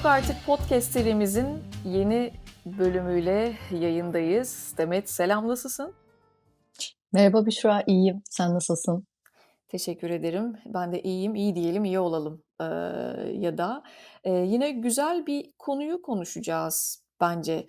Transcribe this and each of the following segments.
Yok Artık podcast serimizin yeni bölümüyle yayındayız. Demet selam nasılsın? Merhaba Büşra, iyiyim. Sen nasılsın? Teşekkür ederim. Ben de iyiyim. İyi diyelim, iyi olalım. Eee, ya da eee, yine güzel bir konuyu konuşacağız bence.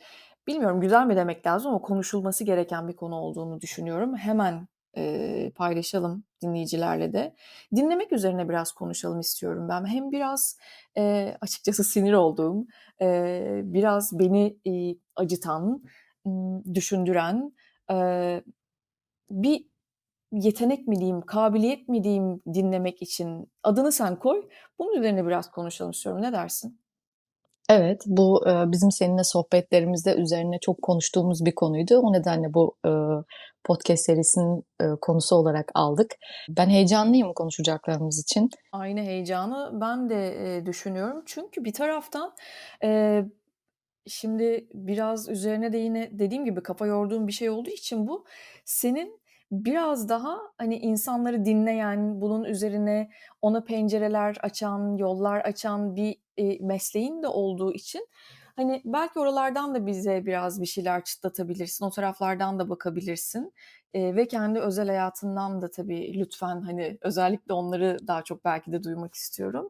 Bilmiyorum güzel mi demek lazım ama konuşulması gereken bir konu olduğunu düşünüyorum. Hemen eee, paylaşalım dinleyicilerle de. Dinlemek üzerine biraz konuşalım istiyorum ben. Hem biraz eee, açıkçası sinir olduğum, eee, biraz beni eee, acıtan, düşündüren eee, bir yetenek mi diyeyim, kabiliyet mi diyeyim dinlemek için adını sen koy. Bunun üzerine biraz konuşalım istiyorum. Ne dersin? Evet, bu eee, bizim seninle sohbetlerimizde üzerine çok konuştuğumuz bir konuydu. O nedenle bu eee, podcast serisinin eee, konusu olarak aldık. Ben heyecanlıyım konuşacaklarımız için. Aynı heyecanı ben de düşünüyorum. Çünkü bir taraftan şimdi biraz üzerine de yine dediğim gibi kafa yorduğum bir şey olduğu için bu senin biraz daha hani insanları dinleyen, bunun üzerine ona pencereler açan, yollar açan bir mesleğin de olduğu için hani belki oralardan da bize biraz bir şeyler çıtlatabilirsin. O taraflardan da bakabilirsin. Eee, ve kendi özel hayatından da tabii lütfen hani özellikle onları daha çok belki de duymak istiyorum.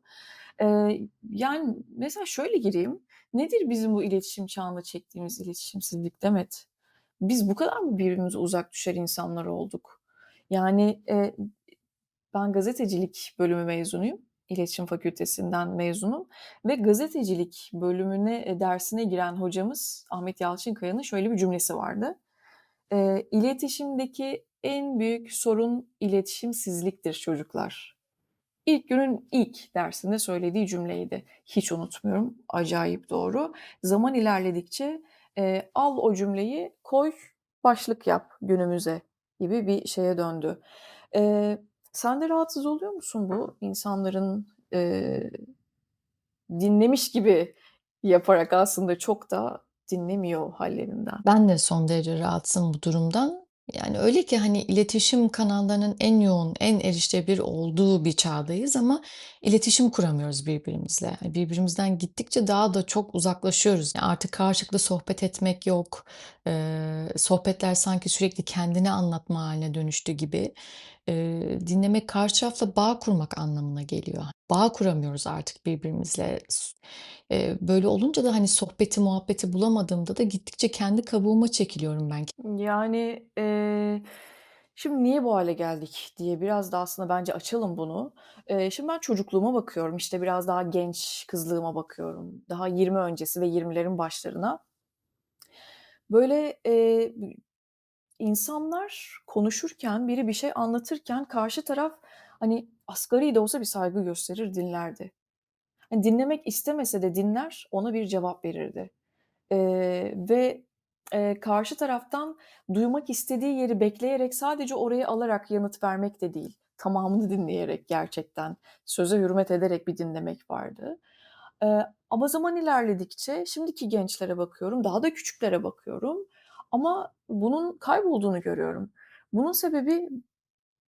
Eee, yani mesela şöyle gireyim. Nedir bizim bu iletişim çağında çektiğimiz iletişimsizlik Demet? Biz bu kadar mı birbirimize uzak düşer insanlar olduk? Yani eee, ben gazetecilik bölümü mezunuyum. İletişim Fakültesinden mezunum ve gazetecilik bölümüne e, dersine giren hocamız Ahmet Yalçınkaya'nın şöyle bir cümlesi vardı. Eee, iletişimdeki en büyük sorun iletişimsizliktir çocuklar. İlk günün ilk dersinde söylediği cümleydi. Hiç unutmuyorum. Acayip doğru. Zaman ilerledikçe eee, al o cümleyi koy başlık yap günümüze gibi bir şeye döndü. Eee, sen de rahatsız oluyor musun bu insanların eee, dinlemiş gibi yaparak aslında çok da dinlemiyor hallerinden? Ben de son derece rahatsızım bu durumdan. Yani öyle ki hani iletişim kanallarının en yoğun, en erişilebilir olduğu bir çağdayız ama iletişim kuramıyoruz birbirimizle. Hani birbirimizden gittikçe daha da çok uzaklaşıyoruz. Yani artık karşılıklı sohbet etmek yok. Eee, sohbetler sanki sürekli kendini anlatma haline dönüştü gibi. Eee, dinlemek karşı tarafla bağ kurmak anlamına geliyor. Bağ kuramıyoruz artık birbirimizle. Eee, böyle olunca da hani sohbeti muhabbeti bulamadığımda da gittikçe kendi kabuğuma çekiliyorum ben. Yani, eee, şimdi niye bu hale geldik diye biraz da aslında bence açalım bunu. Eee, şimdi ben çocukluğuma bakıyorum, işte, biraz daha genç kızlığıma bakıyorum. Daha 20 öncesi ve 20'lerin başlarına. Böyle, eee, insanlar konuşurken, biri bir şey anlatırken karşı taraf, hani, asgari de olsa bir saygı gösterir, dinlerdi. Hani, dinlemek istemese de dinler, ona bir cevap verirdi. Eee, ve, eee, karşı taraftan duymak istediği yeri bekleyerek sadece orayı alarak yanıt vermek de değil, tamamını dinleyerek gerçekten, söze hürmet ederek bir dinlemek vardı. Eee, ama zaman ilerledikçe şimdiki gençlere bakıyorum, daha da küçüklere bakıyorum ama bunun kaybolduğunu görüyorum. Bunun sebebi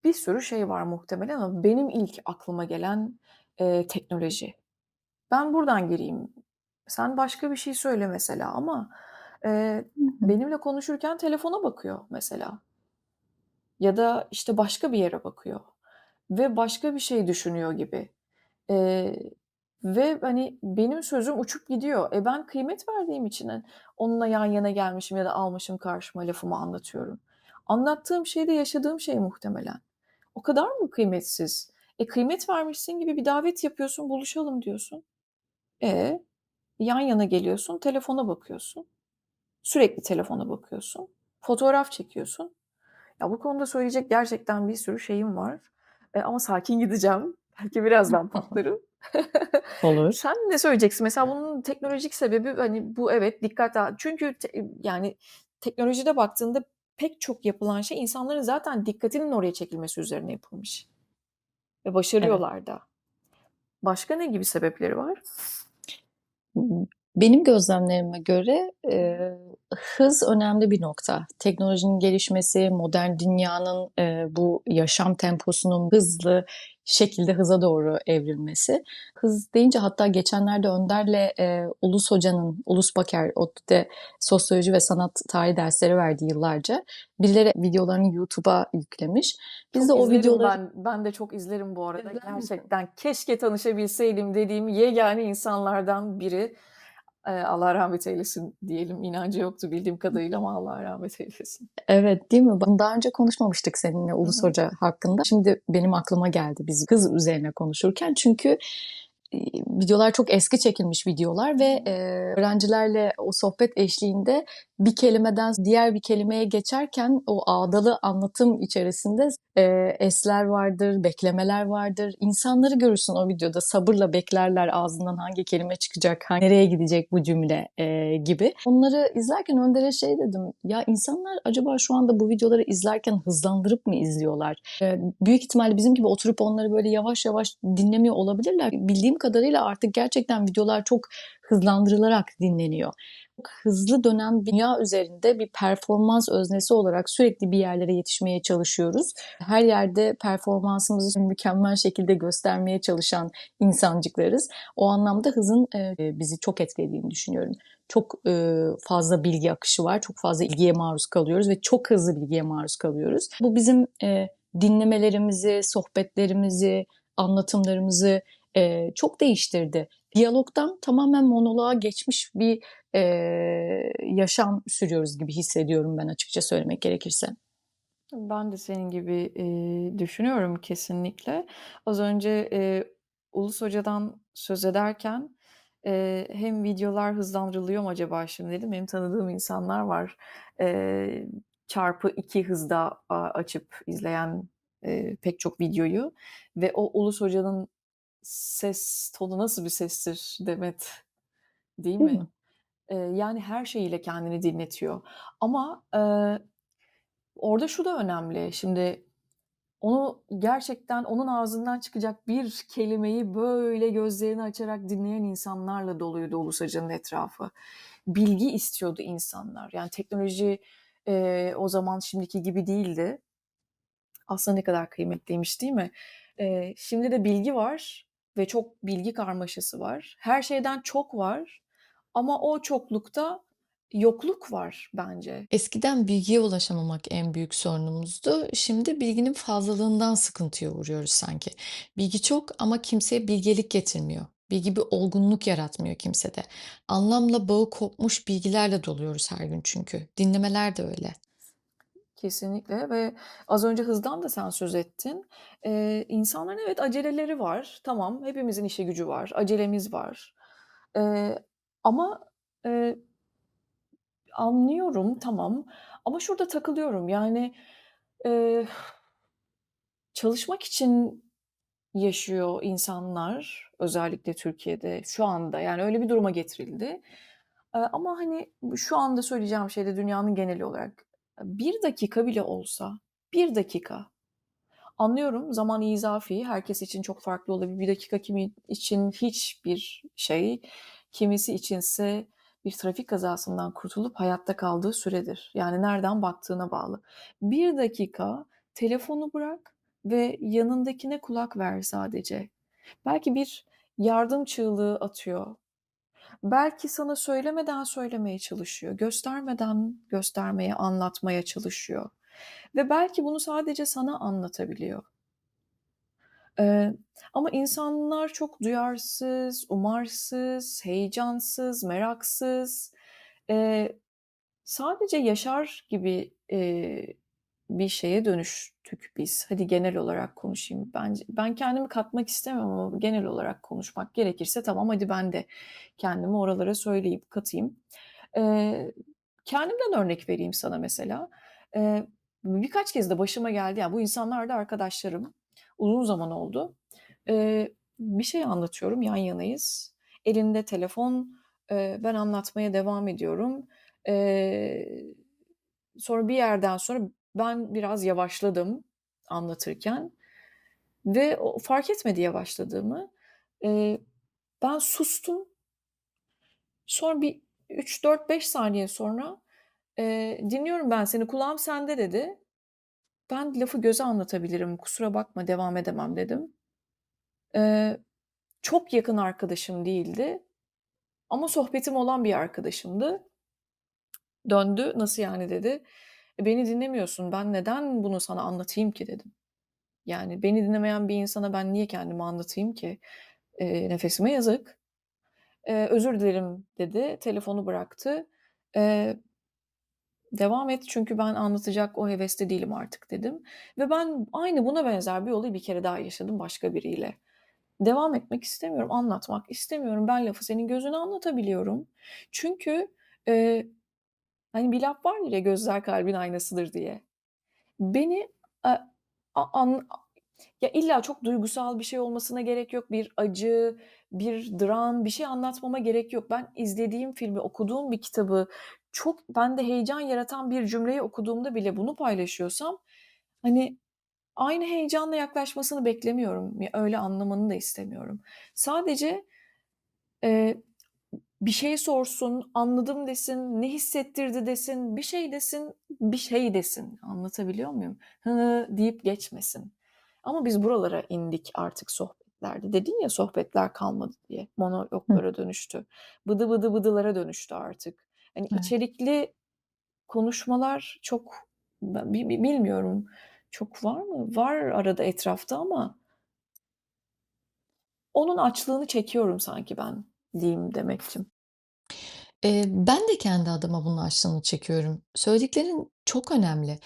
bir sürü şey var muhtemelen ama benim ilk aklıma gelen, eee, teknoloji. Ben buradan gireyim. Sen başka bir şey söyle mesela ama, hı. benimle konuşurken telefona bakıyor mesela ya da, işte, başka bir yere bakıyor ve başka bir şey düşünüyor gibi. Eee, ve, hani, benim sözüm uçup gidiyor. E, ben kıymet verdiğim için, hani, onunla yan yana gelmişim ya da almışım karşıma lafımı anlatıyorum. Anlattığım şey de yaşadığım şey muhtemelen. O kadar mı kıymetsiz? E, kıymet vermişsin gibi bir davet yapıyorsun, buluşalım diyorsun. E? Yan yana geliyorsun, telefona bakıyorsun. Sürekli telefona bakıyorsun. Fotoğraf çekiyorsun. Ya, bu konuda söyleyecek gerçekten bir sürü şeyim var, eee, ama sakin gideceğim. Belki birazdan patlarım. Olur. Sen ne söyleyeceksin? Mesela bunun teknolojik sebebi, hani, bu evet, dikkat dağı çünkü te yani, teknolojide baktığında pek çok yapılan şey insanların zaten dikkatinin oraya çekilmesi üzerine yapılmış ve Evet. başarıyorlar da. Başka ne gibi sebepleri var? Benim gözlemlerime göre eee, hız önemli bir nokta. Teknolojinin gelişmesi, modern dünyanın eee, bu yaşam temposunun hızlı şekilde hıza doğru evrilmesi. Hız deyince hatta geçenlerde Önder'le e, Ulus Hoca'nın, Ulus Baker, ODTÜ'de sosyoloji ve sanat tarihi dersleri verdi yıllarca. Birileri videolarını YouTube'a yüklemiş. Biz Çok de o videoları... ben. Ben de çok izlerim bu arada. Gerçekten keşke tanışabilseydim dediğim yegane insanlardan biri. Allah rahmet eylesin diyelim. İnancı yoktu bildiğim kadarıyla ama Allah rahmet eylesin. Evet, değil mi? Daha önce konuşmamıştık seninle Ulus. Hoca hakkında. Şimdi benim aklıma geldi biz hız üzerine konuşurken. Çünkü videolar çok eski çekilmiş videolar ve e, öğrencilerle o sohbet eşliğinde bir kelimeden diğer bir kelimeye geçerken o ağdalı anlatım içerisinde e, esler vardır, beklemeler vardır. İnsanları görürsün o videoda sabırla beklerler ağzından hangi kelime çıkacak, hangi, nereye gidecek bu cümle e, gibi. Onları izlerken Önder'e şey dedim, ya insanlar acaba şu anda bu videoları izlerken hızlandırıp mı izliyorlar? E, büyük ihtimalle bizim gibi oturup onları böyle yavaş yavaş dinlemiyor olabilirler. Bildiğim kadarıyla artık gerçekten videolar çok hızlandırılarak dinleniyor. Hızlı dönen dünya üzerinde bir performans öznesi olarak sürekli bir yerlere yetişmeye çalışıyoruz. Her yerde performansımızı mükemmel şekilde göstermeye çalışan insancıklarız. O anlamda hızın e, bizi çok etkilediğini düşünüyorum. Çok e, fazla bilgi akışı var, çok fazla ilgiye maruz kalıyoruz ve çok hızlı bilgiye maruz kalıyoruz. Bu bizim e, dinlemelerimizi, sohbetlerimizi, anlatımlarımızı çok değiştirdi. Diyalogdan tamamen monoloğa geçmiş bir e, yaşam sürüyoruz gibi hissediyorum ben açıkça söylemek gerekirse. Ben de senin gibi eee, düşünüyorum kesinlikle. Az önce eee, Ulus Hoca'dan söz ederken eee, hem videolar hızlandırılıyor mu acaba şimdi dedim. Hem tanıdığım insanlar var. Eee, çarpı iki hızda açıp izleyen eee, pek çok videoyu ve o Ulus Hoca'nın ses tonu nasıl bir sestir Demet, değil Değil mi? mi? Eee, yani her şeyiyle kendini dinletiyor. Ama eee, orada şu da önemli. Şimdi onu gerçekten onun ağzından çıkacak bir kelimeyi böyle gözlerini açarak dinleyen insanlarla doluydu Ulus Hoca'nın etrafı. Bilgi istiyordu insanlar. Yani teknoloji eee, o zaman şimdiki gibi değildi. Aslında ne kadar kıymetliymiş değil mi? Eee, şimdi de bilgi var ve çok bilgi karmaşası var. Her şeyden çok var ama o çoklukta yokluk var bence. Eskiden bilgiye ulaşamamak en büyük sorunumuzdu. Şimdi bilginin fazlalığından sıkıntıya uğruyoruz sanki. Bilgi çok ama kimseye bilgelik getirmiyor. Bilgi bir olgunluk yaratmıyor kimsede. Anlamla bağı kopmuş bilgilerle doluyoruz her gün çünkü. Dinlemeler de öyle. Kesinlikle ve az önce hızdan da sen söz ettin. Eee, insanların evet aceleleri var. Tamam, hepimizin işi gücü var, acelemiz var. Eee, ama eee, anlıyorum, tamam. Ama şurada takılıyorum. Yani eee, çalışmak için yaşıyor insanlar, özellikle Türkiye'de şu anda. Yani öyle bir duruma getirildi. Eee, ama hani şu anda söyleyeceğim şey de dünyanın geneli olarak bir dakika bile olsa, bir dakika Anlıyorum, zaman izafi. Herkes için çok farklı olabilir. Bir dakika kimi için hiçbir şey, kimisi içinse bir trafik kazasından kurtulup hayatta kaldığı süredir. Yani nereden baktığına bağlı. Bir dakika telefonu bırak ve yanındakine kulak ver sadece. Belki bir yardım çığlığı atıyor. Belki sana söylemeden söylemeye çalışıyor. Göstermeden göstermeye, anlatmaya çalışıyor. Ve belki bunu sadece sana anlatabiliyor. Eee, ama insanlar çok duyarsız, umarsız, heyecansız, meraksız, eee, sadece yaşar gibi, eee, bir şeye dönüştük biz. Hadi genel olarak konuşayım. Bence ben kendimi katmak istemem ama genel olarak konuşmak gerekirse tamam hadi ben de kendimi oralara söyleyip katayım. Eee, kendimden örnek vereyim sana mesela. Eee, birkaç kez de başıma geldi. Yani bu insanlar da arkadaşlarım. Uzun zaman oldu. Eee, bir şey anlatıyorum, yan yanayız. Elinde telefon, eee, ben anlatmaya devam ediyorum. Eee, sonra bir yerden sonra ben biraz yavaşladım anlatırken ve o fark etmedi yavaşladığımı. Eee, ben sustum. Sonra bir 3-4-5 saniye sonra, eee, "Dinliyorum ben seni, kulağım sende." dedi. Ben lafı göze anlatabilirim, kusura bakma devam edemem dedim. Eee, çok yakın arkadaşım değildi ama sohbetim olan bir arkadaşımdı. Döndü, "Nasıl yani?" dedi. "E, beni dinlemiyorsun. Ben neden bunu sana anlatayım ki?" dedim. Yani beni dinlemeyen bir insana ben niye kendimi anlatayım ki? Eee, nefesime yazık. Eee, "Özür dilerim." dedi. Telefonu bıraktı. Eee, "Devam et çünkü ben anlatacak o heveste değilim artık." dedim ve ben aynı buna benzer bir olayı bir kere daha yaşadım başka biriyle. Devam etmek istemiyorum, anlatmak istemiyorum. Ben lafı senin gözüne anlatabiliyorum. Çünkü, eee, hani bir laf vardır ya, "Gözler kalbin aynasıdır." diye. Beni, a a an ya illa çok duygusal bir şey olmasına gerek yok. Bir acı, bir dram, bir şey anlatmama gerek yok. Ben izlediğim filmi, okuduğum bir kitabı, çok bende heyecan yaratan bir cümleyi okuduğumda bile bunu paylaşıyorsam, hani, aynı heyecanla yaklaşmasını beklemiyorum. Öyle anlamanı da istemiyorum. Sadece, eee, bir şey sorsun, anladım desin, ne hissettirdi desin, bir şey desin, bir şey desin. Anlatabiliyor muyum? Hı deyip geçmesin. Ama biz buralara indik artık sohbetlerde. Dedin ya, "Sohbetler kalmadı." diye. Hı. Monologlara dönüştü. Bıdı bıdı bıdılara dönüştü artık. Hani, Evet. içerikli konuşmalar çok bilmiyorum. Çok var mı? Var arada etrafta ama onun açlığını çekiyorum sanki ben diyeyim Demetciğim. Eee, ben de kendi adıma bunun açlığını çekiyorum. Söylediklerin çok önemli.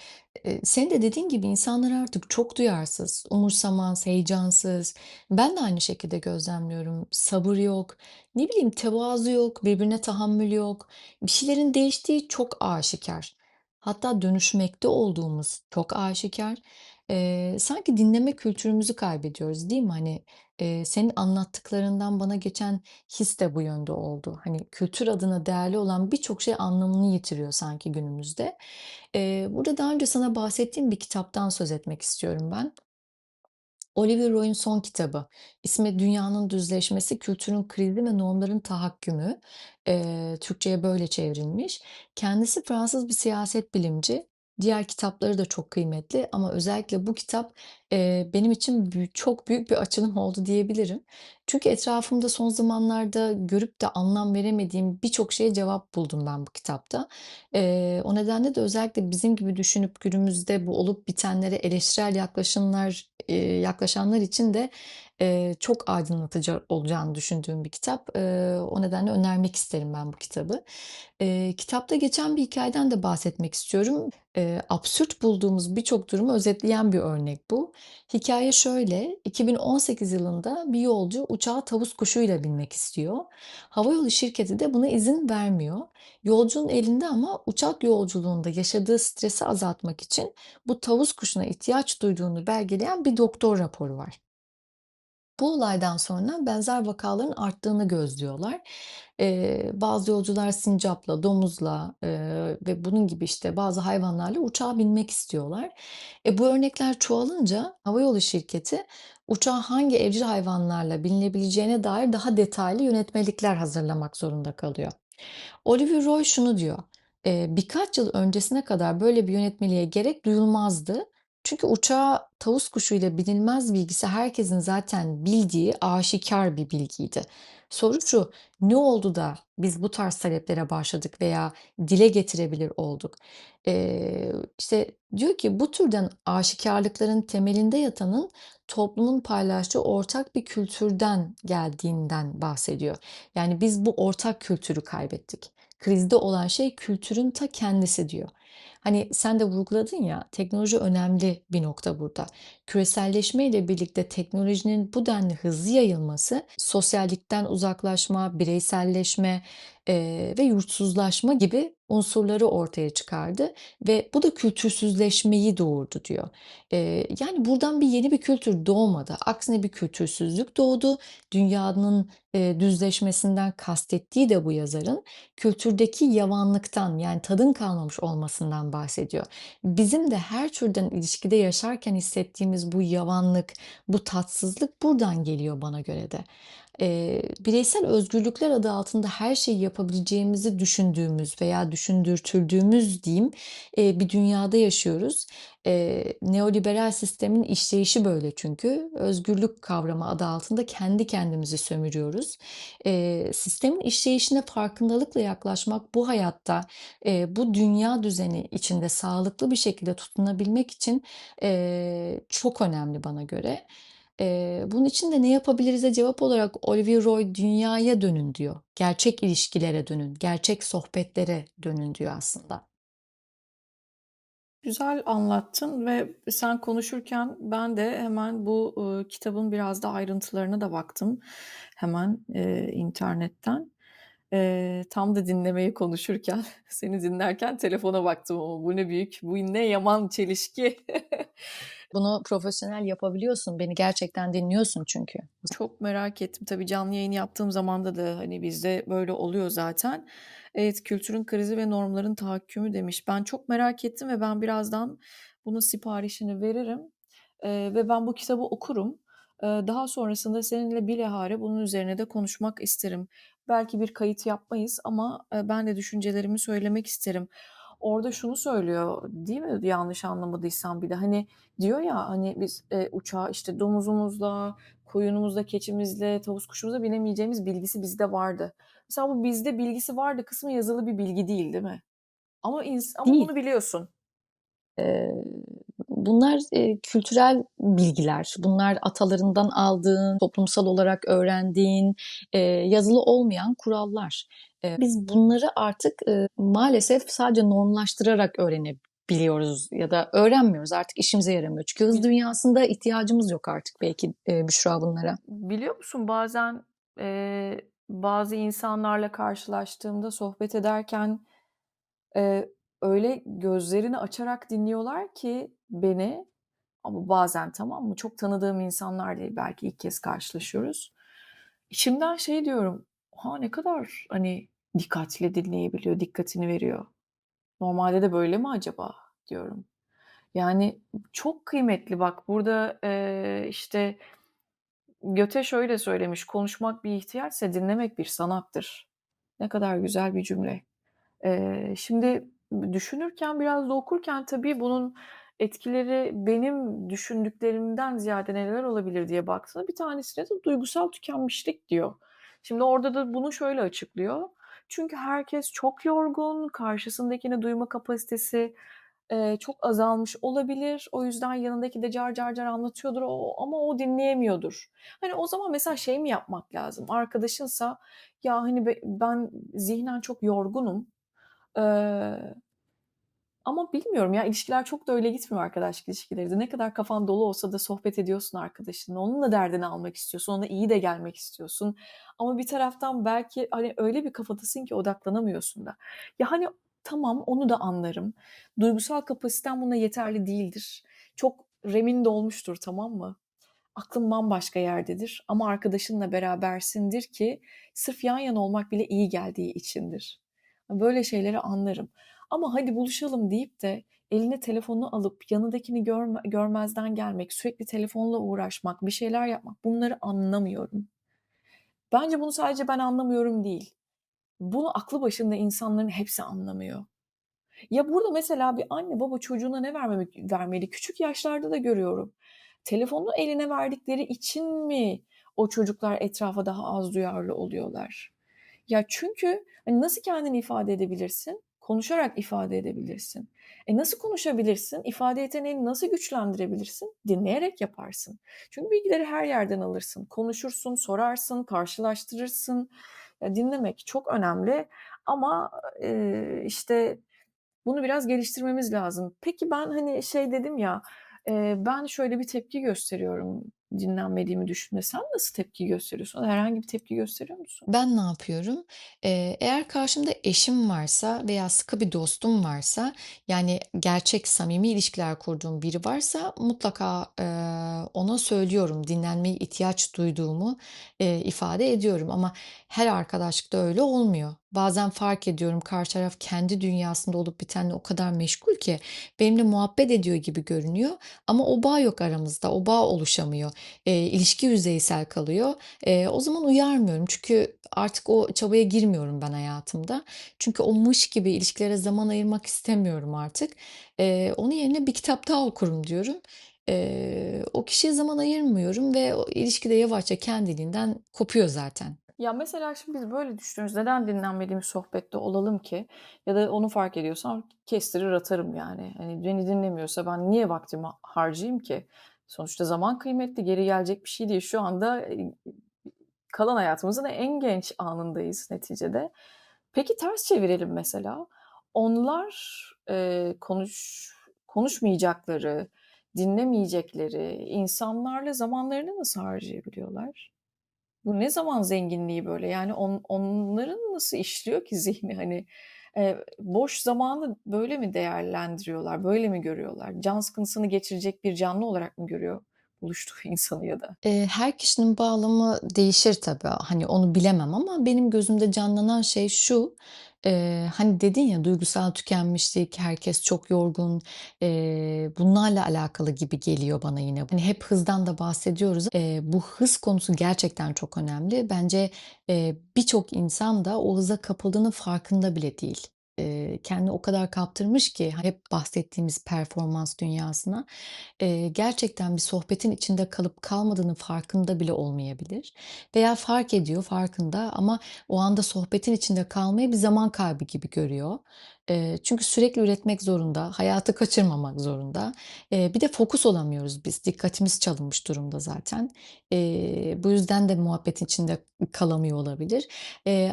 Eee, senin de dediğin gibi insanlar artık çok duyarsız, umursamaz, heyecansız. Ben de aynı şekilde gözlemliyorum. Sabır yok, ne bileyim tevazu yok, birbirine tahammül yok. Bir şeylerin değiştiği çok aşikar. Hatta dönüşmekte olduğumuz çok aşikar. Eee, sanki dinleme kültürümüzü kaybediyoruz, değil mi? Hani, eee, senin anlattıklarından bana geçen his de bu yönde oldu. Hani kültür adına değerli olan birçok şey anlamını yitiriyor sanki günümüzde. Eee, burada daha önce sana bahsettiğim bir kitaptan söz etmek istiyorum ben. Oliver Roy'un son kitabı. İsmi Dünyanın Düzleşmesi, Kültürün Krizi ve Normların Tahakkümü. Eee, Türkçe'ye böyle çevrilmiş. Kendisi Fransız bir siyaset bilimci. Diğer kitapları da çok kıymetli ama özellikle bu kitap eee, benim için büyük, çok büyük bir açılım oldu diyebilirim. Çünkü etrafımda son zamanlarda görüp de anlam veremediğim birçok şeye cevap buldum ben bu kitapta. Eee, o nedenle de özellikle bizim gibi düşünüp günümüzde bu olup bitenlere eleştirel yaklaşımlar, eee, yaklaşanlar için de, eee, çok aydınlatıcı olacağını düşündüğüm bir kitap. Eee, o nedenle önermek isterim ben bu kitabı. Eee, kitapta geçen bir hikâyeden de bahsetmek istiyorum. Eee, absürt bulduğumuz birçok durumu özetleyen bir örnek bu. Hikâye şöyle: 2018 yılında bir yolcu uçağa tavus kuşuyla binmek istiyor. Havayolu şirketi de buna izin vermiyor. Yolcunun elinde ama uçak yolculuğunda yaşadığı stresi azaltmak için bu tavus kuşuna ihtiyaç duyduğunu belgeleyen bir doktor raporu var. Bu olaydan sonra benzer vakaların arttığını gözlüyorlar. Eee, bazı yolcular sincapla, domuzla, eee, ve bunun gibi, işte, bazı hayvanlarla uçağa binmek istiyorlar. E, bu örnekler çoğalınca havayolu şirketi uçağa hangi evcil hayvanlarla binilebileceğine dair daha detaylı yönetmelikler hazırlamak zorunda kalıyor. Oliver Roy şunu diyor, birkaç yıl öncesine kadar böyle bir yönetmeliğe gerek duyulmazdı. Çünkü uçağa tavus kuşuyla binilmez bilgisi herkesin zaten bildiği aşikar bir bilgiydi. Soru şu, ne oldu da biz bu tarz taleplere başladık veya dile getirebilir olduk? Eee, işte diyor ki bu türden aşikarlıkların temelinde yatanın toplumun paylaştığı ortak bir kültürden geldiğinden bahsediyor. Yani biz bu ortak kültürü kaybettik. Krizde olan şey kültürün ta kendisi diyor. Hani sen de vurguladın ya, teknoloji önemli bir nokta burada. Küreselleşme ile birlikte teknolojinin bu denli hızlı yayılması, sosyallikten uzaklaşma, bireyselleşme eee, ve yurtsuzlaşma gibi unsurları ortaya çıkardı ve bu da kültürsüzleşmeyi doğurdu diyor. Eee, yani buradan bir yeni bir kültür doğmadı. Aksine bir kültürsüzlük doğdu. Dünyanın eee, düzleşmesinden kastettiği de bu yazarın kültürdeki yavanlıktan yani tadın kalmamış olmasından bahsediyor. Bizim de her türden ilişkide yaşarken hissettiğimiz bu yavanlık, bu tatsızlık buradan geliyor bana göre de. Eee, bireysel özgürlükler adı altında her şeyi yapabileceğimizi düşündüğümüz veya düşündürtüldüğümüz diyeyim, eee, bir dünyada yaşıyoruz. Eee, neoliberal sistemin işleyişi böyle çünkü. Özgürlük kavramı adı altında kendi kendimizi sömürüyoruz. Eee, sistemin işleyişine farkındalıkla yaklaşmak bu hayatta, eee, bu dünya düzeni içinde sağlıklı bir şekilde tutunabilmek için, eee, çok önemli bana göre. Eee, bunun için de ne yapabiliriz'e cevap olarak Olivier Roy "Dünyaya dönün." diyor. Gerçek ilişkilere dönün, gerçek sohbetlere dönün diyor aslında. Güzel anlattın ve sen konuşurken ben de hemen bu, ııı, kitabın biraz da ayrıntılarına da baktım hemen, eee, internetten. Eee, tam da dinlemeyi konuşurken, seni dinlerken telefona baktım bu ne büyük, bu ne yaman çelişki. Bunu profesyonel yapabiliyorsun. Beni gerçekten dinliyorsun çünkü. Çok merak ettim. Tabii canlı yayın yaptığım zamanda da, hani, bizde böyle oluyor zaten. Evet, "Kültürün krizi ve normların tahakkümü." demiş. Ben çok merak ettim ve ben birazdan bunun siparişini veririm, eee, ve ben bu kitabı okurum. Eee, daha sonrasında seninle bilahare bunun üzerine de konuşmak isterim. Belki bir kayıt yapmayız ama, ben de düşüncelerimi söylemek isterim. Orada şunu söylüyor, değil mi yanlış anlamadıysam bir de? Hani, diyor ya, hani, biz, eee, uçağa, işte, domuzumuzla, koyunumuzla, keçimizle, tavus kuşumuzla binemeyeceğimiz bilgisi bizde vardı. Mesela bu bizde bilgisi vardı kısmı yazılı bir bilgi değil, değil mi? Ama ins ama Değil. bunu biliyorsun. Eee, bunlar, eee, kültürel bilgiler. Bunlar atalarından aldığın, toplumsal olarak öğrendiğin, eee, yazılı olmayan kurallar. Eee, biz bunları artık, ııı, maalesef sadece normlaştırarak öğrenebiliyoruz ya da öğrenmiyoruz. Artık işimize yaramıyor. Çünkü hız dünyasında ihtiyacımız yok artık belki, eee, Büşra bunlara. Biliyor musun bazen, eee, bazı insanlarla karşılaştığımda sohbet ederken, eee, öyle gözlerini açarak dinliyorlar ki beni ama bazen, tamam mı? Çok tanıdığım insanlar değil, belki ilk kez karşılaşıyoruz. İçimden şey diyorum, "Ha, ne kadar, hani, dikkatli dinleyebiliyor, dikkatini veriyor. Normalde de böyle mi acaba?" diyorum. Yani, çok kıymetli bak burada, eee, işte, Goethe şöyle söylemiş, "Konuşmak bir ihtiyaçsa dinlemek bir sanattır." Ne kadar güzel bir cümle. Eee, şimdi düşünürken, biraz da okurken tabii bunun etkileri benim düşündüklerimden ziyade neler olabilir diye baktığımda bir tanesine de duygusal tükenmişlik diyor. Şimdi orada da bunu şöyle açıklıyor. Çünkü herkes çok yorgun, karşısındakini duyma kapasitesi, eee, çok azalmış olabilir. O yüzden yanındaki de car car car anlatıyordur o ama o dinleyemiyordur. Hani, o zaman mesela şey mi yapmak lazım? Arkadaşınsa, "Ya, hani, be ben zihnen çok yorgunum." Ama bilmiyorum ya, ilişkiler çok da öyle gitmiyor arkadaşlık ilişkileri de. Ne kadar kafan dolu olsa da sohbet ediyorsun arkadaşınla. Onun da derdini almak istiyorsun, ona iyi de gelmek istiyorsun ama bir taraftan belki, hani, öyle bir kafadasın ki odaklanamıyorsun da. Ya, hani, tamam, onu da anlarım. Duygusal kapasiten buna yeterli değildir. Çok RAM'in dolmuştur, tamam mı? Aklın bambaşka yerdedir ama arkadaşınla berabersindir ki sırf yan yana olmak bile iyi geldiği içindir. Böyle şeyleri anlarım ama hadi buluşalım deyip de eline telefonunu alıp yanındakini görme görmezden gelmek, sürekli telefonla uğraşmak, bir şeyler yapmak, bunları anlamıyorum. Bence bunu sadece ben anlamıyorum değil. Bunu aklı başında insanların hepsi anlamıyor. Ya, burada mesela bir anne baba çocuğuna ne vermemek vermeli? Küçük yaşlarda da görüyorum. Telefonu eline verdikleri için mi o çocuklar etrafa daha az duyarlı oluyorlar? Ya, çünkü, hani, nasıl kendini ifade edebilirsin? Konuşarak ifade edebilirsin. E, nasıl konuşabilirsin? İfade yeteneğini nasıl güçlendirebilirsin? Dinleyerek yaparsın. Çünkü bilgileri her yerden alırsın. Konuşursun, sorarsın, karşılaştırırsın. Ya, dinlemek çok önemli ama, eee, işte, bunu biraz geliştirmemiz lazım. Peki ben, hani, şey dedim ya, eee, ben şöyle bir tepki gösteriyorum dinlenmediğimi düşündüğümde. Sen nasıl tepki gösteriyorsun? Herhangi bir tepki gösteriyor musun? Ben ne yapıyorum? Eee, eğer karşımda eşim varsa veya sıkı bir dostum varsa, yani gerçek samimi ilişkiler kurduğum biri varsa mutlaka, eee, ona söylüyorum, dinlenmeye ihtiyaç duyduğumu, eee, ifade ediyorum ama her arkadaşlıkta öyle olmuyor. Bazen fark ediyorum karşı taraf kendi dünyasında olup bitenle o kadar meşgul ki benimle muhabbet ediyor gibi görünüyor ama o bağ yok aramızda, o bağ oluşamıyor. Eee, ilişki yüzeysel kalıyor. Eee, o zaman uyarmıyorum çünkü artık o çabaya girmiyorum ben hayatımda. Çünkü o mış gibi ilişkilere zaman ayırmak istemiyorum artık. Eee, onun yerine bir kitap daha okurum diyorum. Eee, o kişiye zaman ayırmıyorum ve o ilişki de yavaşça kendiliğinden kopuyor zaten. Ya, mesela şimdi biz böyle düşünüyoruz. Neden dinlenmediğimiz sohbette olalım ki? Ya da onu fark ediyorsam kestirir atarım yani. Hani, beni dinlemiyorsa ben niye vaktimi harcayayım ki? Sonuçta zaman kıymetli, geri gelecek bir şey değil. Şu anda, eee, kalan hayatımızın en genç anındayız neticede. Peki ters çevirelim mesela. Onlar, eee, konuş konuşmayacakları, dinlemeyecekleri insanlarla zamanlarını nasıl harcayabiliyorlar? Bu ne zaman zenginliği böyle? Yani on onların nasıl işliyor ki zihni? Hani, eee, boş zamanı böyle mi değerlendiriyorlar, böyle mi görüyorlar? Can sıkıntısını geçirecek bir canlı olarak mı görüyor buluştuğu insanı ya da? Eee, her kişinin bağlamı değişir tabii. Hani, onu bilemem ama benim gözümde canlanan şey şu: Eee, hani, dedin ya, duygusal tükenmişlik, herkes çok yorgun. Eee, bunlarla alakalı gibi geliyor bana yine. Hani, hep hızdan da bahsediyoruz. Eee, bu hız konusu gerçekten çok önemli. Bence, eee, birçok insan da o hıza kapıldığının farkında bile değil. Eee, kendini o kadar kaptırmış ki hep bahsettiğimiz performans dünyasına, eee, gerçekten bir sohbetin içinde kalıp kalmadığının farkında bile olmayabilir veya fark ediyor, farkında ama o anda sohbetin içinde kalmayı bir zaman kaybı gibi görüyor. Çünkü sürekli üretmek zorunda, hayatı kaçırmamak zorunda. Bir de fokus olamıyoruz biz. Dikkatimiz çalınmış durumda zaten. Bu yüzden de muhabbetin içinde kalamıyor olabilir.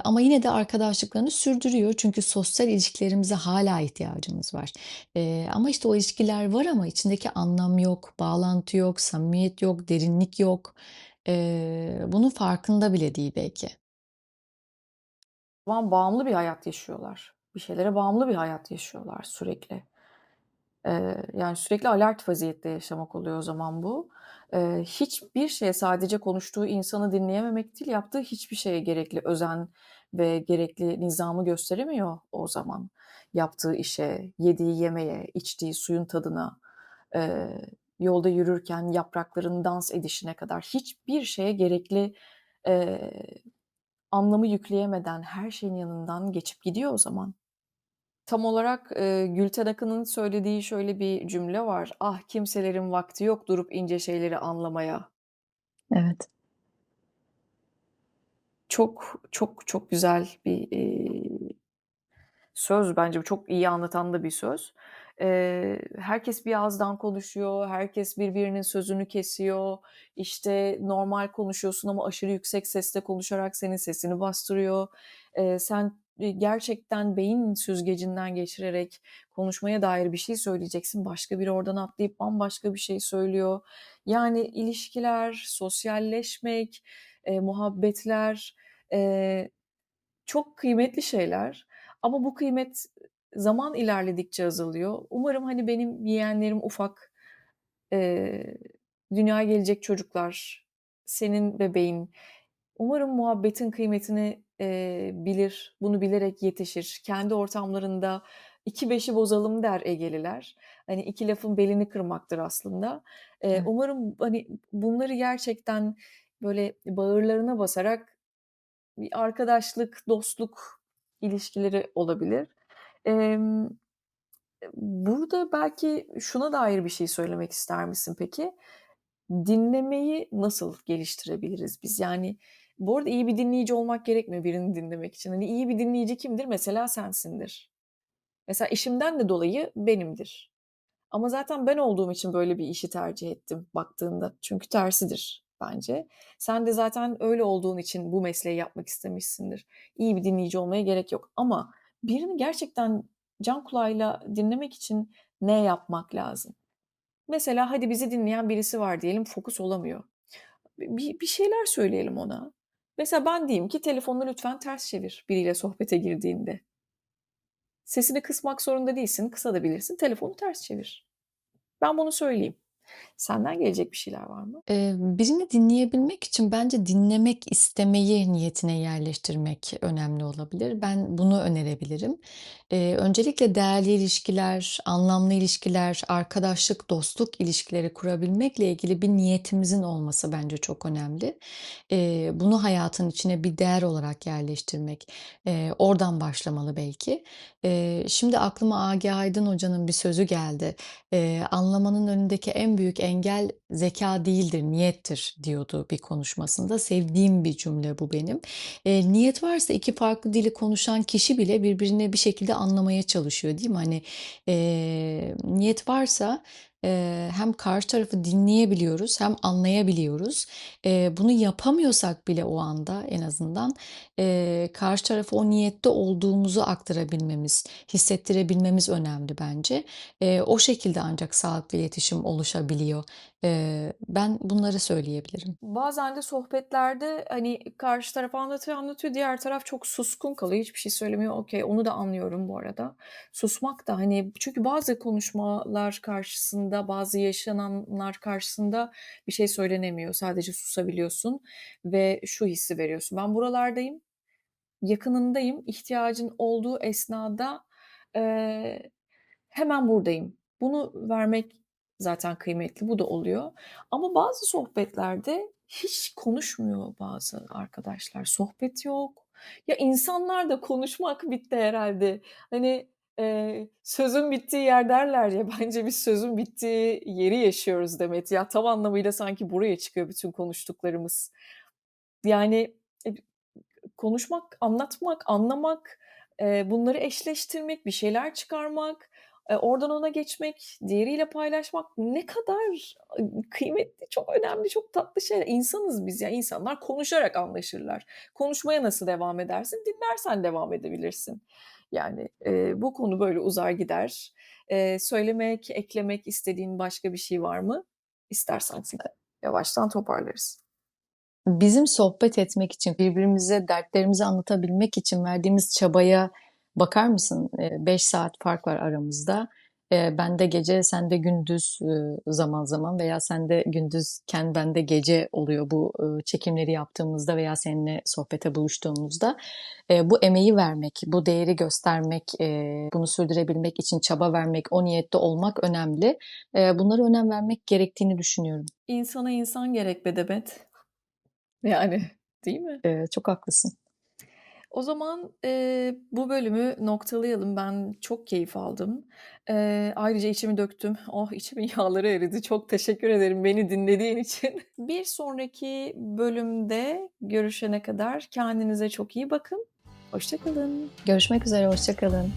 Ama yine de arkadaşlıklarını sürdürüyor çünkü sosyal ilişkilerimize hâlâ ihtiyacımız var. Ama işte o ilişkiler var ama içindeki anlam yok, bağlantı yok, samimiyet yok, derinlik yok. Bunun farkında bile değil belki. bağımlı bir hayat yaşıyorlar. Bir şeylere bağımlı bir hayat yaşıyorlar sürekli. Eee, yani, sürekli alert vaziyette yaşamak oluyor o zaman bu. Eee, hiçbir şeye sadece konuştuğu insanı dinleyememek değil, yaptığı hiçbir şeye gerekli özen ve gerekli nizamı gösteremiyor o zaman. Yaptığı işe, yediği yemeğe, içtiği suyun tadına, eee, yolda yürürken yaprakların dans edişine kadar hiçbir şeye gerekli, eee, anlamı yükleyemeden her şeyin yanından geçip gidiyor o zaman. Tam olarak, eee, Gülten Akın'ın söylediği şöyle bir cümle var: "Ah, kimselerin vakti yok durup ince şeyleri anlamaya." Evet. Çok, çok, çok güzel bir, eee, söz bence. Bu çok iyi anlatan da bir söz. Eee, herkes bir ağızdan konuşuyor, herkes birbirinin sözünü kesiyor. İşte, normal konuşuyorsun ama aşırı yüksek sesle konuşarak senin sesini bastırıyor. Eee, sen, gerçekten beyin süzgecinden geçirerek konuşmaya dair bir şey söyleyeceksin. Başka biri oradan atlayıp bambaşka bir şey söylüyor. Yani ilişkiler, sosyalleşmek, eee, muhabbetler, eee, çok kıymetli şeyler ama bu kıymet zaman ilerledikçe azalıyor. Umarım, hani, benim yeğenlerim ufak, eee, dünyaya gelecek çocuklar, senin bebeğin, umarım muhabbetin kıymetini, eee, bilir, bunu bilerek yetişir. Kendi ortamlarında "İki beşi bozalım." der Egeliler. Hani, iki lafın belini kırmaktır aslında. Eee, Evet. umarım, hani, bunları gerçekten, böyle, bağırlarına basarak bir arkadaşlık, dostluk ilişkileri olabilir. Emm, burada belki şuna dair bir şey söylemek ister misin peki? Dinlemeyi nasıl geliştirebiliriz biz? Yani, bu arada iyi bir dinleyici olmak gerekmiyor birini dinlemek için. Hani, iyi bir dinleyici kimdir? Mesela sensindir. Mesela eşimden de dolayı benimdir. Ama zaten ben olduğum için böyle bir işi tercih ettim baktığında. Çünkü tersidir bence. Sen de zaten öyle olduğun için bu mesleği yapmak istemişsindir. İyi bir dinleyici olmaya gerek yok ama birini gerçekten can kulağıyla dinlemek için ne yapmak lazım? Mesela hadi bizi dinleyen birisi var diyelim, fokus olamıyor. Bi bir şeyler söyleyelim ona. Mesela ben diyeyim ki telefonunu lütfen ters çevir biriyle sohbete girdiğinde. Sesini kısmak zorunda değilsin, kısabilirsin. Telefonu ters çevir. Ben bunu söyleyeyim. Senden gelecek bir şeyler var mı? Eee, birini dinleyebilmek için bence dinlemek istemeyi niyetine yerleştirmek önemli olabilir. Ben bunu önerebilirim. Eee, öncelikle değerli ilişkiler, anlamlı ilişkiler, arkadaşlık, dostluk ilişkileri kurabilmekle ilgili bir niyetimizin olması bence çok önemli. Eee, bunu hayatın içine bir değer olarak yerleştirmek, eee, oradan başlamalı belki. Şimdi aklıma Agi Aydın Hoca'nın bir sözü geldi. Anlamanın önündeki en büyük engel zeka değildir, niyettir diyordu bir konuşmasında. Sevdiğim bir cümle bu benim. Niyet varsa iki farklı dili konuşan kişi bile birbirini bir şekilde anlamaya çalışıyor, değil mi? Hani, niyet varsa, hem karşı tarafı dinleyebiliyoruz hem anlayabiliyoruz. Bunu yapamıyorsak bile o anda en azından, karşı tarafa o niyette olduğumuzu aktarabilmemiz, hissettirebilmemiz önemli bence. O şekilde ancak sağlıklı iletişim oluşabiliyor. Ben bunları söyleyebilirim. Bazen de sohbetlerde, hani, karşı taraf anlatıyor, anlatıyor, diğer taraf çok suskun kalıyor, hiçbir şey söylemiyor. Okay, onu da anlıyorum bu arada. Susmak da, hani, çünkü bazı konuşmalar karşısında, bazı yaşananlar karşısında bir şey söylenemiyor. Sadece susabiliyorsun ve şu hissi veriyorsun: Ben buralardayım, yakınındayım, ihtiyacın olduğu esnada, eee, hemen buradayım. Bunu vermek zaten kıymetli, bu da oluyor. Ama bazı sohbetlerde hiç konuşmuyor bazı arkadaşlar. Sohbet yok. Ya, insanlarda konuşmak bitti herhâlde. Hani, eee, sözün bittiği yer derler ya, bence biz sözün bittiği yeri yaşıyoruz Demet. Ya, tam anlamıyla sanki buraya çıkıyor bütün konuştuklarımız. Yani, e konuşmak, anlatmak, anlamak, eee, bunları eşleştirmek, bir şeyler çıkarmak, eee, oradan ona geçmek, diğeriyle paylaşmak ne kadar kıymetli, çok önemli, çok tatlı şeyler. İnsanız biz ya, insanlar konuşarak anlaşırlar. Konuşmaya nasıl devam edersin? Dinlersen devam edebilirsin. Yani, eee, bu konu böyle uzar gider. Eee, söylemek, eklemek istediğin başka bir şey var mı? İstersen yavaştan toparlarız. Bizim sohbet etmek için, birbirimize dertlerimizi anlatabilmek için verdiğimiz çabaya bakar mısın? Eee, 5 saat fark var aramızda. Eee, bende gece, sende gündüz, ııı, zaman zaman veya sende gündüzken bende gece oluyor bu, çekimleri yaptığımızda veya seninle sohbete buluştuğumuzda. Bu emeği vermek, bu değeri göstermek, bunu sürdürebilmek için çaba vermek, o niyette olmak önemli. Eee, bunlara önem vermek gerektiğini düşünüyorum. İnsana insan gerek be Demet. Yani, değil mi? Eee, çok haklısın. O zaman, eee, bu bölümü noktalayalım. Ben çok keyif aldım. Eee, ayrıca içimi döktüm. Oh, içimin yağları eridi. Çok teşekkür ederim beni dinlediğin için. Bir sonraki bölümde görüşene kadar kendinize çok iyi bakın. Hoşça kalın. Görüşmek üzere, hoşça kalın.